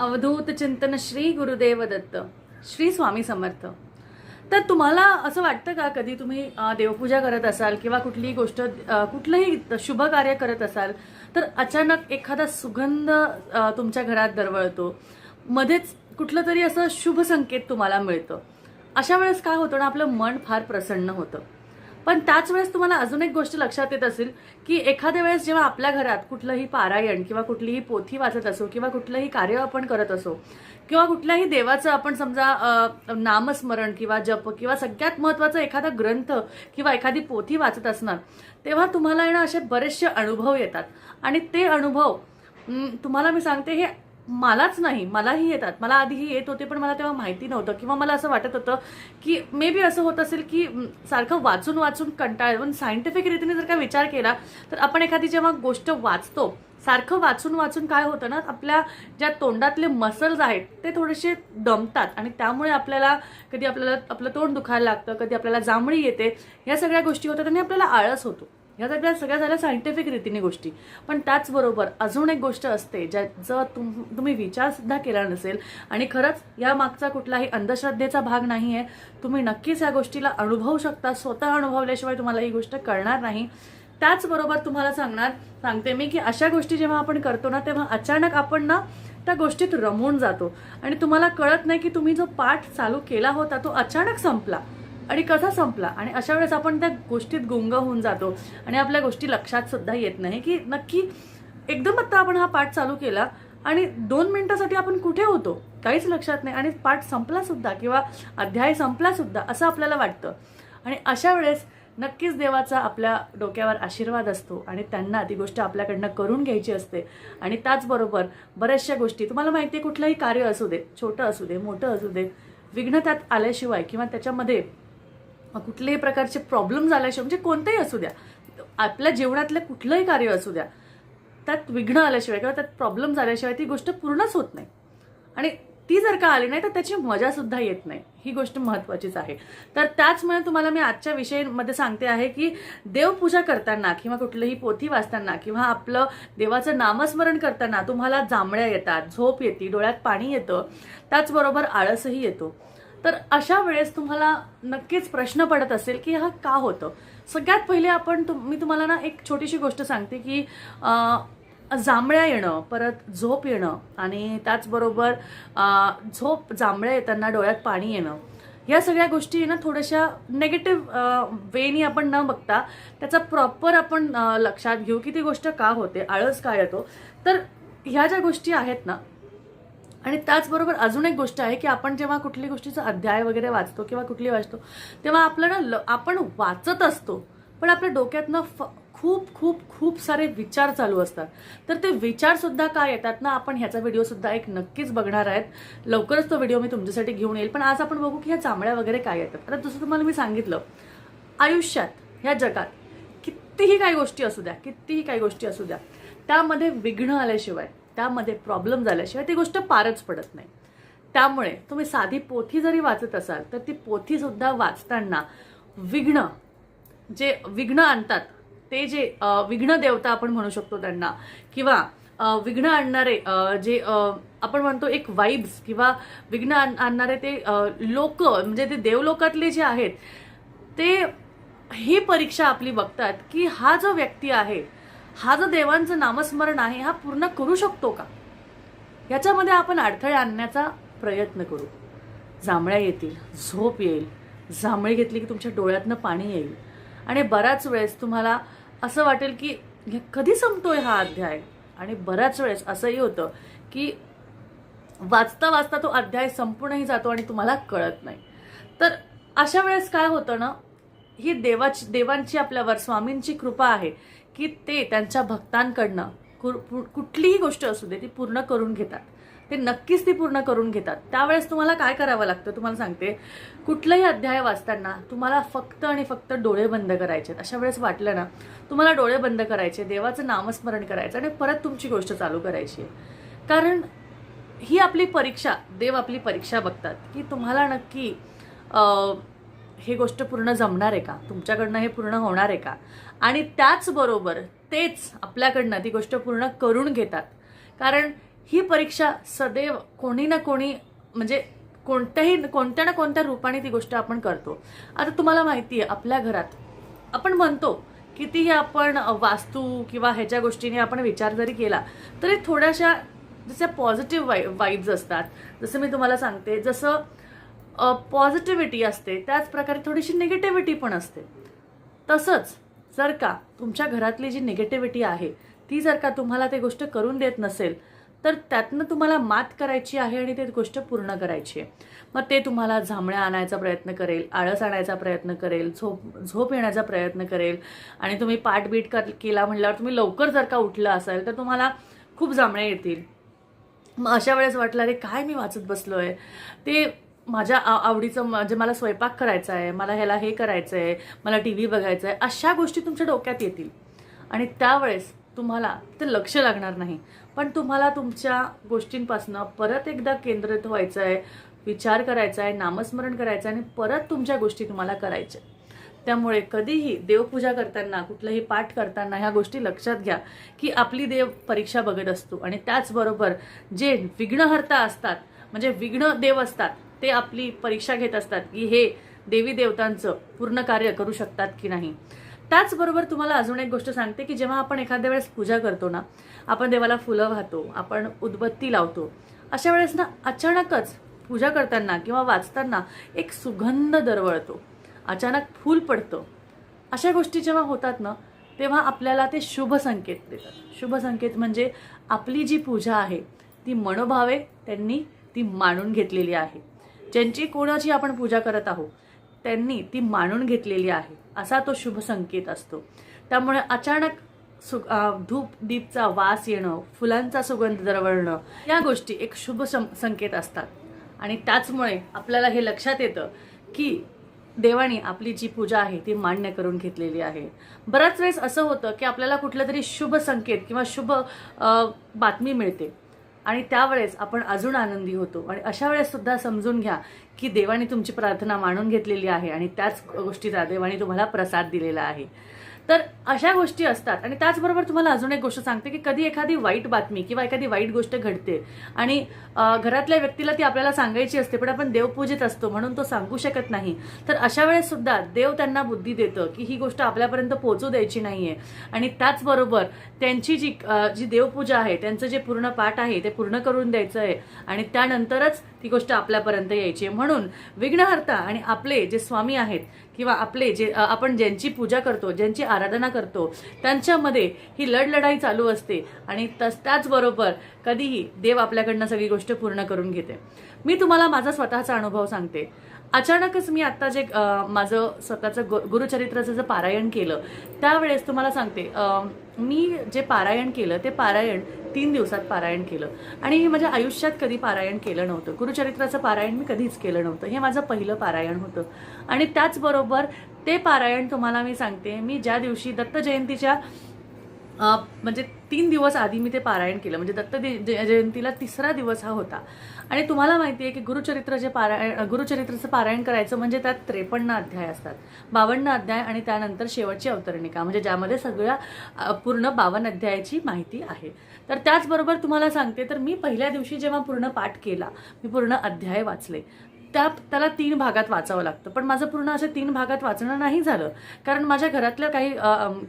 अवधूत चिंतन श्री गुरुदेव दत्त श्री स्वामी समर्थ. तर तुम्हाला असं वाटतं का कधी तुम्ही देवपूजा करत असाल किंवा कुठलीही गोष्ट कुठलंही शुभ कार्य करत असाल तर अचानक एखादा सुगंध तुमच्या घरात दरवळतो. मध्येच कुठलं तरी असं शुभ संकेत तुम्हाला मिळतं. अशा वेळेस काय होतं ना आपलं मन फार प्रसन्न होतं. पण त्याच वेळेस तुम्हाला अजून एक गोष्ट लक्षात येत असेल की एखाद्या वेळेस जेव्हा आपल्या घरात कुठलंही पारायण किंवा कुठलीही पोथी वाचत असो किंवा कुठलंही कार्य आपण करत असो किंवा कुठल्याही देवाचं आपण समजा नामस्मरण किंवा जप किंवा सगळ्यात महत्त्वाचा एखादा ग्रंथ किंवा एखादी पोथी वाचत असणार तेव्हा तुम्हाला येणं असे बरेचसे अनुभव येतात. आणि ते अनुभव तुम्हाला मी सांगते हे मलाच नाही मलाही येतात. मला आधीही येत होते पण मला तेव्हा माहिती नव्हतं. किंवा मला असं वाटत होतं की मे बी असं होत असेल की सारखं वाचून वाचून कंटाळ पण सायंटिफिक रीतीने जर का विचार केला तर आपण एखादी जेव्हा गोष्ट वाचतो सारखं वाचून वाचून काय होतं ना आपल्या ज्या तोंडातले मसल्स आहेत ते थोडेसे दमतात. आणि त्यामुळे आपल्याला कधी आपल्याला आपलं तोंड दुखायला लागतं कधी आपल्याला जांभळी येते ह्या सगळ्या गोष्टी होतात आणि आपल्याला आळस होतो. ह्या सगळ्या सगळ्या झाल्या सायंटिफिक रीतीने गोष्टी. पण त्याचबरोबर अजून एक गोष्ट असते ज्याचा तुम तुम्ही विचारसुद्धा केला नसेल आणि खरंच या मागचा कुठलाही अंधश्रद्धेचा भाग नाही आहे तुम्ही नक्कीच या गोष्टीला अनुभवू शकता स्वतः अनुभवल्याशिवाय तुम्हाला ही गोष्ट कळणार नाही. त्याचबरोबर तुम्हाला सांगणार सांगते मी की अशा गोष्टी जेव्हा आपण करतो ना तेव्हा अचानक आपण ना त्या गोष्टीत रमून जातो. आणि तुम्हाला कळत नाही की तुम्ही जो पाठ चालू केला होता तो अचानक संपला. आणि कसा संपला. आणि अशा वेळेस आपण त्या गोष्टीत गुंग होऊन जातो. आणि आपल्या गोष्टी लक्षात सुद्धा येत नाही की नक्की एकदम आता आपण हा पाठ चालू केला आणि दोन मिनिटासाठी आपण कुठे होतो? काहीच लक्षात नाही. आणि पाठ संपला सुद्धा किंवा अध्याय संपला सुद्धा असं आपल्याला वाटतं. आणि अशा वेळेस नक्कीच देवाचा आपल्या डोक्यावर आशीर्वाद असतो आणि त्यांना ती गोष्ट आपल्याकडनं करून घ्यायची असते. आणि त्याचबरोबर बऱ्याचशा गोष्टी. तुम्हाला माहिती आहे कुठलंही कार्य असू दे छोटं असू दे मोठं असू दे विघ्न त्यात आल्याशिवाय किंवा त्याच्यामध्ये कुठल्याही प्रकारचे प्रॉब्लेम झाल्याशिवाय म्हणजे कोणतेही असू द्या. आपल्या जीवनातलं कुठलंही कार्य असू द्या त्यात विघ्न आल्याशिवाय किंवा त्यात प्रॉब्लेम झाल्याशिवाय ती गोष्ट पूर्णच होत नाही. आणि ती जर का आली नाही तर त्याची मजासुद्धा येत नाही. ही गोष्ट महत्त्वाचीच आहे. तर त्याचमुळे तुम्हाला मी आजच्या विषयामध्ये सांगते आहे की देवपूजा करताना किंवा कुठलीही पोथी वाचताना किंवा आपलं देवाचं नामस्मरण करताना तुम्हाला जांभळ्या येतात झोप येते डोळ्यात पाणी येतं त्याचबरोबर आळसही येतो. तर अशा वेळेस तुम्हाला नक्कीच प्रश्न पडत असेल की हा का होतं? सगळ्यात पहिले आपण तुम- मी तुम्हाला ना एक छोटीशी गोष्ट सांगते की जांभळ्या येणं परत झोप येणं आणि त्याचबरोबर झोप जांभळ्या येताना डोळ्यात पाणी येणं. या सगळ्या गोष्टी ना थोड्याशा नेगेटिव्ह वेनी आपण न बघता त्याचा प्रॉपर आपण लक्षात घेऊ की ती गोष्ट का होते आळस का येतो. तर ह्या ज्या गोष्टी आहेत ना आणि त्याचबरोबर अजून एक गोष्ट आहे की आपण जेव्हा कुठली गोष्टीचा अध्याय वगैरे वाचतो किंवा कुठली वाचतो तेव्हा आपल्याला ल- आपण वाचत असतो पण आपल्या डोक्यातनं फ खूप खूप खूप सारे विचार चालू असतात. तर ते विचारसुद्धा काय येतात ना आपण ह्याचा व्हिडिओसुद्धा एक नक्कीच बघणार आहेत. लवकरच तो व्हिडिओ मी तुमच्यासाठी घेऊन येईल पण आज आपण बघू की ह्या चांबड्या वगैरे काय येतात. आता जसं तुम्हाला मी सांगितलं आयुष्यात ह्या जगात कितीही काही गोष्टी असू द्या कितीही काही गोष्टी असू द्या त्यामध्ये विघ्न आल्याशिवाय त्यामध्ये प्रॉब्लेम झाल्याशिवाय ती गोष्ट पारच पडत नाही. त्यामुळे तुम्ही साधी पोथी जरी वाचत असाल तर ती पोथीसुद्धा वाचताना विघ्न जे विघ्न आणतात ते जे विघ्न देवता आपण म्हणू शकतो त्यांना किंवा विघ्न आणणारे जे आपण म्हणतो एक वाईब्स किंवा विघ्न आण- आणणारे ते लोक म्हणजे ते देवलोकातले जे आहेत ते ही परीक्षा आपली बघतात की हा जो व्यक्ती आहे हा जो देवांचं नामस्मरण आहे हा पूर्ण करू शकतो का? याच्यामध्ये आपण अडथळे आणण्याचा प्रयत्न करू. जांभळ्या येतील झोप येईल. जांभळी घेतली की तुमच्या डोळ्यातनं पाणी येईल. आणि बऱ्याच वेळेस तुम्हाला असं वाटेल की हे कधी संपतोय हा अध्याय? आणि बऱ्याच वेळेस असंही होतं की वाचता वाचता तो अध्याय संपूर्णही जातो आणि तुम्हाला कळत नाही. तर अशा वेळेस काय होतं ना ही देवाची देवांची आपल्यावर स्वामींची कृपा आहे की ते त्यांच्या भक्तांकडनं कुर- पु- कुठलीही गोष्ट असू दे ती पूर्ण करून घेतात. ते नक्कीच ती पूर्ण करून घेतात. त्यावेळेस तुम्हाला काय करावं लागतं? तुम्हाला सांगते. कुठलाही अध्याय वाचताना तुम्हाला फक्त आणि फक्त डोळे बंद करायचे अशा वेळेस वाटलं ना तुम्हाला डोळे बंद करायचे देवाचं नामस्मरण करायचं आणि परत तुमची गोष्ट चालू करायची. आहे कारण ही आपली परीक्षा देव आपली परीक्षा बघतात. की तुम्हाला नक्की हे गोष्ट पूर्ण जमणार आहे का? तुमच्याकडनं हे पूर्ण होणार आहे का? आणि त्याचबरोबर तेच आपल्याकडनं ती गोष्ट पूर्ण करून घेतात. कारण ही परीक्षा सदैव कोणी ना कोणी म्हणजे कोणत्याही कोणत्या ना कोणत्या रूपाने ती गोष्ट आपण करतो. आता तुम्हाला माहिती आहे आपल्या घरात आपण म्हणतो कितीही आपण वास्तू किंवा ह्याच्या गोष्टीने आपण विचार जरी केला तरी थोड्याशा जशा पॉझिटिव्ह वाई वाईब्स असतात. जसं मी तुम्हाला सांगते जसं पॉझिटिव्हिटी असते त्याच प्रकारे थोडीशी निगेटिव्हिटी पण असते. तसंच जर का तुमच्या घरातली जी निगेटिव्हिटी आहे ती जर का तुम्हाला ते गोष्ट करून देत नसेल तर त्यातनं तुम्हाला मात करायची आहे आणि ते गोष्ट पूर्ण करायची आहे. मग ते तुम्हाला झांबळ्या आणायचा प्रयत्न करेल आळस आणायचा प्रयत्न करेल झोप झोप येण्याचा प्रयत्न करेल आणि तुम्ही पाठबीट कर केला म्हणल्यावर तुम्ही लवकर जर का उठलं असाल तर तुम्हाला खूप जांभळ्या येतील. मग अशा वेळेस वाटलं अरे काय मी वाचत बसलो आहे ते माझ्या आवडीचं म्हणजे मला स्वयंपाक करायचा आहे मला ह्याला हे करायचं आहे मला टी व्ही बघायचं आहे अशा गोष्टी तुमच्या डोक्यात येतील. आणि त्यावेळेस तुम्हाला ते लक्ष लागणार नाही. पण तुम्हाला तुमच्या गोष्टींपासनं परत एकदा केंद्रित व्हायचं आहे विचार करायचा आहे नामस्मरण करायचं आहे आणि परत तुमच्या गोष्टी तुम्हाला करायच्या त्यामुळे कधीही देवपूजा करताना कुठलंही पाठ करताना ह्या गोष्टी लक्षात घ्या की आपली देव परीक्षा बघत असतो. आणि त्याचबरोबर जे विघ्नहर्ता असतात म्हणजे विघ्न देव असतात ते आपली परीक्षा घेत असतात की हे देवी देवतांचं पूर्ण कार्य करू शकतात की नाही. त्याचबरोबर तुम्हाला अजून एक गोष्ट सांगते की जेव्हा आपण एखाद्या वेळेस पूजा करतो ना आपण देवाला फुलं वाहतो आपण उदबत्ती लावतो अशा वेळेस ना अचानकच पूजा करताना किंवा वाचताना एक सुगंध दरवळतो. अचानक फूल पडतं. अशा गोष्टी जेव्हा होतात ना तेव्हा आपल्याला ते शुभ संकेत देतात. शुभ संकेत म्हणजे आपली जी पूजा आहे ती मनोभावे त्यांनी ती मानून घेतलेली आहे. ज्यांची कोणाची आपण पूजा करत आहोत त्यांनी ती मानून घेतलेली आहे. असा तो शुभ संकेत असतो. त्यामुळे अचानक सु धूप दीपचा वास येणं फुलांचा सुगंध दरवळणं या गोष्टी एक शुभ सं- संकेत असतात. आणि त्याचमुळे आपल्याला हे लक्षात येतं की देवाने आपली जी पूजा आहे ती मान्य करून घेतलेली आहे. बऱ्याच वेळेस असं होतं की आपल्याला कुठलं तरी शुभ संकेत किंवा शुभ बातमी मिळते. आणि त्यावेळेस आपण अजून आनंदी होतो. आणि अशा वेळेस सुद्धा समजून घ्या की देवाने तुमची प्रार्थना मानून घेतलेली आहे आणि त्याच गोष्टीचा देवाने तुम्हाला प्रसाद दिलेला आहे. तर अशा गोष्टी असतात. आणि त्याचबरोबर तुम्हाला अजून एक गोष्ट सांगते की कधी एखादी वाईट बातमी किंवा एखादी वाईट गोष्ट घडते आणि घरातल्या व्यक्तीला ती आपल्याला सांगायची असते पण आपण देवपूजेत असतो म्हणून तो सांगू शकत नाही. तर अशा वेळेस सुद्धा देव त्यांना बुद्धी देतं की ही गोष्ट आपल्यापर्यंत पोहोचू द्यायची नाहीये. आणि त्याचबरोबर त्यांची जी जी देवपूजा आहे त्यांचं जे पूर्ण पाठ आहे ते पूर्ण करून द्यायचं आहे आणि त्यानंतरच ती गोष्ट आपल्यापर्यंत यायची आहे. म्हणून विघ्नहर्ता आणि आपले जे स्वामी आहेत किंवा आपले जे आपण ज्यांची पूजा करतो ज्यांची आराधना करतो त्यांच्यामध्ये ही लढलढाई चालू असते. आणि तस त्याचबरोबर कधीही देव आपल्याकडनं सगळी गोष्ट पूर्ण करून घेते. मी तुम्हाला माझा स्वतःचा अनुभव सांगते. अचानकच मी आत्ता जे माझं स्वतःचं गु- गुरुचरित्राचं जे पारायण केलं त्यावेळेस तुम्हाला सांगते मी जे पारायण केलं ते पारायण तीन दिवसात पारायण केलं. आणि माझ्या आयुष्यात कधी पारायण केलं नव्हतं. गुरुचरित्राचं पारायण मी कधीच केलं नव्हतं. हे माझं पहिलं पारायण होतं. आणि त्याचबरोबर ते पारायण तुम्हाला मी सांगते. मी ज्या दिवशी दत्त जयंतीच्या म्हणजे तीन दिवस आधी मी ते पारायण केलं. म्हणजे दत्त जय- जयंतीला तिसरा दिवस हा होता. आणि तुम्हाला माहिती आहे की गुरुचरित्र जे पारायण गुरुचरित्राचं पारायण करायचं म्हणजे त्यात त्रेपन्न अध्याय असतात. बावन्न अध्याय आणि त्यानंतर शेवटची अवतरणिका. म्हणजे ज्यामध्ये सगळ्या पूर्ण बावन्न अध्यायाची माहिती आहे. तर त्याचबरोबर तुम्हाला सांगते तर मी पहिल्या दिवशी जेव्हा पूर्ण पाठ केला मी पूर्ण अध्याय वाचले. त्या त्याला तीन भागात वाचावं लागतं. पण माझं पूर्ण असं तीन भागात वाचणं नाही झालं. कारण माझ्या घरातल्या काही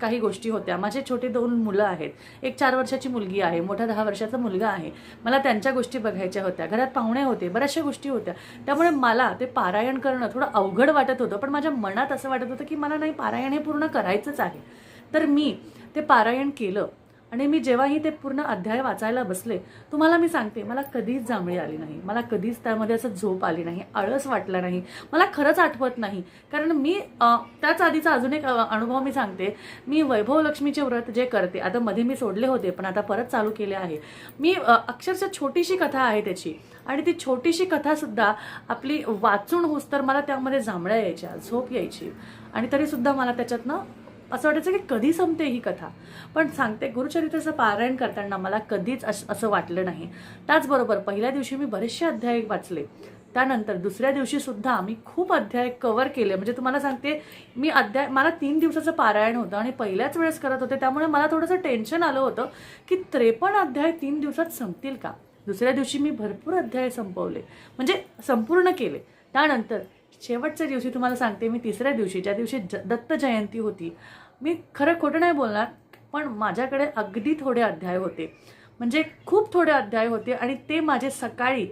काही गोष्टी होत्या. माझे छोटे दोन मुलं आहेत. एक चार वर्षाची मुलगी आहे. मोठा दहा वर्षाचा मुलगा आहे. मला त्यांच्या गोष्टी बघायच्या होत्या. घरात पाहुणे होते. बऱ्याचशा गोष्टी होत्या. त्यामुळे मला ते पारायण करणं थोडं अवघड वाटत होतं. पण माझ्या मनात असं वाटत होतं की मला नाही पारायण हे पूर्ण करायचंच आहे. तर मी ते पारायण केलं. आणि मी जेव्हाही ते पूर्ण अध्याय वाचायला बसले तुम्हाला मी सांगते मला कधीच जांभळी आली नाही. मला कधीच त्यामध्ये असं झोप आली नाही आळस वाटला नाही. मला खरंच आठवत नाही. कारण मी त्याच आधीचा अजून एक अनुभव मी सांगते. मी वैभव लक्ष्मीचे व्रत जे करते आता मध्ये मी सोडले होते पण आता परत चालू केले आहे. मी अक्षरशः छोटीशी कथा आहे त्याची. आणि ती छोटीशी कथासुद्धा आपली वाचून होस तर मला त्यामध्ये जांभळ्या यायच्या झोप यायची. आणि तरीसुद्धा मला त्याच्यातनं असं वाटायचं की कधी संपते ही कथा. पण सांगते गुरुचरित्राचं पारायण करताना मला कधीच अस- असं वाटलं नाही. त्याचबरोबर पहिल्या दिवशी मी बरेचसे अध्याय वाचले. त्यानंतर दुसऱ्या दिवशी सुद्धा मी खूप अध्याय कव्हर केले. म्हणजे तुम्हाला सांगते मी अध्याय मला तीन दिवसाचं पारायण होतं आणि पहिल्याच वेळेस करत होते. त्यामुळे मला थोडंसं टेन्शन आलं होतं की त्रेपन्न अध्याय तीन दिवसात संपतील का? दुसऱ्या दिवशी मी भरपूर अध्याय संपवले. म्हणजे संपूर्ण केले. त्यानंतर शेवटच्या दिवशी तुम्हाला सांगते मी तिसऱ्या दिवशी ज्या दिवशी ज दत्त जयंती होती मी खरं खोटं नाही बोलणार पण माझ्याकडे अगदी थोडे अध्याय होते. म्हणजे खूप थोडे अध्याय होते आणि ते माझे सकाळी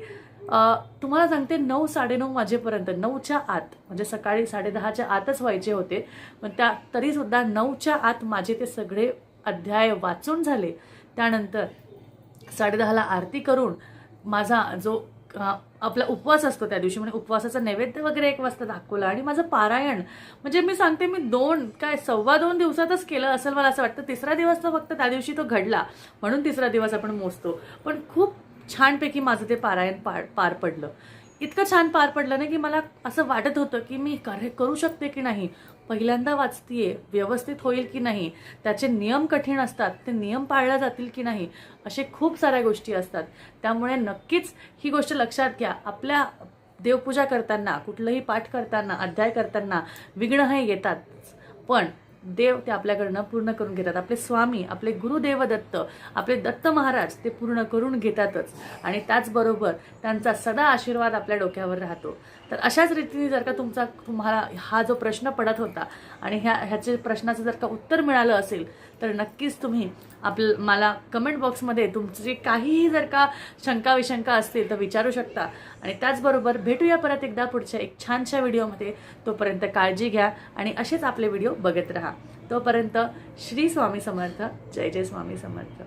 तुम्हाला सांगते नऊ साडेनऊ वाजेपर्यंत नऊच्या आत म्हणजे सकाळी साडेदहाच्या आतच व्हायचे होते. पण त्या तरीसुद्धा नऊच्या आत माझे ते सगळे अध्याय वाचून झाले. त्यानंतर साडेदहाला आरती करून माझा जो आपला उपवास असतो त्या दिवशी. म्हणजे उपवासाचा नैवेद्य वगैरे एक वाजता दाखवला. आणि माझं पारायण म्हणजे मी सांगते मी दोन काय सव्वा दोन दिवसातच केलं असेल मला असं वाटतं. तिसरा दिवस तर फक्त त्या दिवशी तो घडला. म्हणून तिसरा दिवस आपण मोजतो. पण खूप छानपैकी माझं ते पारायण पार पार पडलं. इतकं छान पार पडलं ना की मला असं वाटत होतं की मी करे करू शकते की नाही? पहिल्यांदा वाचतीये व्यवस्थित होईल की नाही त्याचे नियम कठीण असतात ते नियम पाळल्या जातील की नाही असे खूप साऱ्या गोष्टी असतात. त्यामुळे नक्कीच ही गोष्ट लक्षात घ्या. आपल्या देवपूजा करताना कुठलंही पाठ करताना अध्याय करताना विघ्न हे येतात. पण देव ते आपल्याकडनं पूर्ण करून घेतात. आपले स्वामी आपले गुरुदेव दत्त आपले दत्त महाराज ते पूर्ण करून घेतातच. आणि त्याचबरोबर त्यांचा सदा आशीर्वाद आपल्या डोक्यावर राहतो. तर अशाच रीतीने जर का तुमचा तुम्हाला हा जो प्रश्न पडत होता आणि ह्या ह्याचे प्रश्नाचं जर का उत्तर मिळालं असेल तर नक्कीच तुम्ही आपलं मला कमेंट बॉक्समध्ये तुमची काहीही जर का शंका विशंका असतील तर विचारू शकता. आणि त्याचबरोबर भेटूया परत एकदा पुढच्या एक छानशा व्हिडिओमध्ये. तोपर्यंत काळजी घ्या आणि असेच आपले व्हिडिओ बघत राहा. तोपर्यंत श्री स्वामी समर्थ. जय जय स्वामी समर्थ.